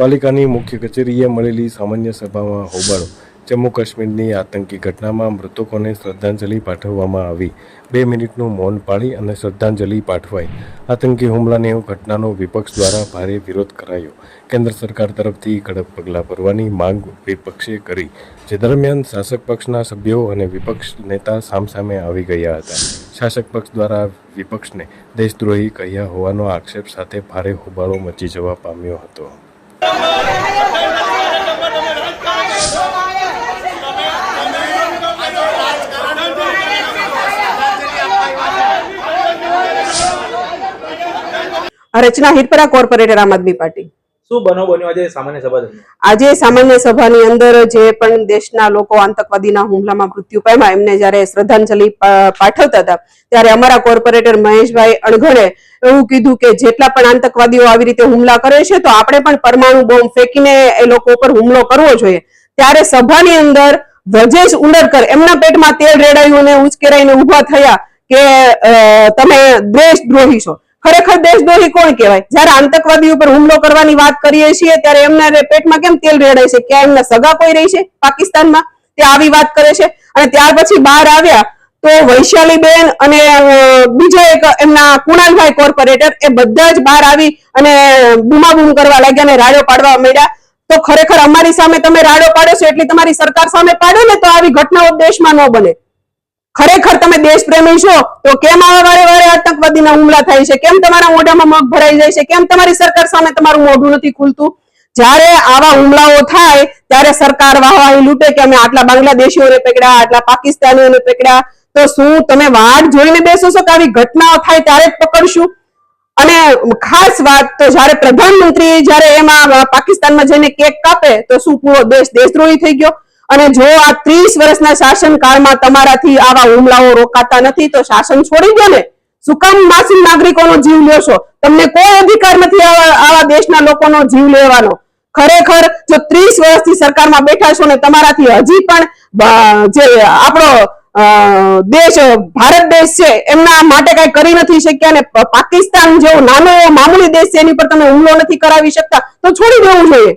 પાલિકાની મુખ્ય કચેરીએ મળેલી સામાન્ય સભામાં હોબાળો. જમ્મુ કાશ્મીરની આતંકી ઘટનામાં મૃતકોને શ્રદ્ધાંજલિ પાઠવવામાં આવી. બે મિનિટનું મૌન પાળી અને શ્રદ્ધાંજલિ પાઠવાઈ. આતંકી હુમલાની ઘટનાનો વિપક્ષ દ્વારા ભારે વિરોધ કરાયો. કેન્દ્ર સરકાર તરફથી કડક પગલાં ભરવાની માંગ વિપક્ષે કરી. જે દરમિયાન શાસક પક્ષના સભ્યો અને વિપક્ષ નેતા સામસામે આવી ગયા હતા. શાસક પક્ષ દ્વારા વિપક્ષને દેશદ્રોહી કહ્યા હોવાનો આક્ષેપ સાથે ભારે હોબાળો મચી જવા પામ્યો હતો. રચના હિરપરા કોર્પોરેટર આમ આદમી પાર્ટી. આજે સામાન્ય સભાની અંદર જે પણ દેશના લોકો આતંકવાદીના હુમલામાં મૃત્યુ પામ્યા, એમને જ્યારે શ્રદ્ધાંજલિ પાઠવતા હતા, ત્યારે અમારા કોર્પોરેટર મહેશભાઈ અણઘડે એવું કીધું કે જેટલા પણ આતંકવાદીઓ આવી રીતે હુમલા કરે છે, તો આપણે પણ પરમાણુ બોમ્બ ફેંકીને એ લોકો ઉપર હુમલો કરવો જોઈએ. ત્યારે સભાની અંદર વ્રજેશ ઉંડરકર એમના પેટમાં તેલ રેડાયું અને ઉચકેરાઈને ઊભા થયા કે તમે તમે દેશદ્રોહી છો. ખરેખર દેશદ્રોહી કોણ કહેવાય? જયારે આતંકવાદી ઉપર હુમલો કરવાની વાત કરીએ છીએ, ત્યારે એમના પેટમાં કેમ તેલ રેડાય છે? ક્યાં એમના સગા કોઈ રહી છે? પાકિસ્તાનમાં તે આવી વાત કરે છે. અને ત્યાર પછી બહાર આવ્યા તો વૈશાલીબેન અને બીજો એક એમના કુણાલભાઈ કોર્પોરેટર એ બધા જ બહાર આવી અને બૂમાબૂમ કરવા લાગ્યા અને રાડો પાડવા માંડ્યા. તો ખરેખર અમારી સામે તમે રાડો પાડો છો એટલી તમારી સરકાર સામે પાડો ને તો આવી ઘટનાઓ દેશમાં ન બને. ખરેખર તમે દેશ પ્રેમી છો, તો કેમ આવા વારે આતંકવાદીના હુમલા થાય છે? કેમ તમારા મોઢામાં મગ ભરાઈ જાય છે? કેમ તમારી સરકાર સામે તમારું મોઢું નથી ખુલતું? જ્યારે આવા હુમલાઓ થાય, ત્યારે સરકાર વાહવાહી લૂંટે કે અમે આટલા બાંગ્લાદેશીઓને પકડ્યા, આટલા પાકિસ્તાનીઓને પકડ્યા? તો શું તમે વાટ જોઈને બેસો છો કે આવી ઘટનાઓ થાય ત્યારે જ પકડશું? અને ખાસ વાત તો જ્યારે પ્રધાનમંત્રી જ્યારે એમાં પાકિસ્તાનમાં જઈને કેક કાપે, તો શું પૂરો દેશ દેશદ્રોહી થઈ ગયો? અને જો આ ત્રીસ વર્ષના શાસનકાળમાં તમારાથી આવા હુમલાઓ રોકાતા નથી, તો શાસન છોડી દો ને. શું કામ માસૂમ નાગરિકોનો જીવ લેશો? તમને કોઈ અધિકાર નથી આવા દેશના લોકોનો જીવ લેવાનો. ખરેખર જો ત્રીસ વર્ષથી સરકારમાં બેઠા છો ને તમારાથી હજી પણ જે આપણો દેશ, ભારત દેશ છે, એમના માટે કઈ કરી નથી શક્યા ને પાકિસ્તાન જેવો નાનો મામૂલી દેશ છે, એની પર તમે હુમલો નથી કરાવી શકતા, તો છોડી દેવું જોઈએ.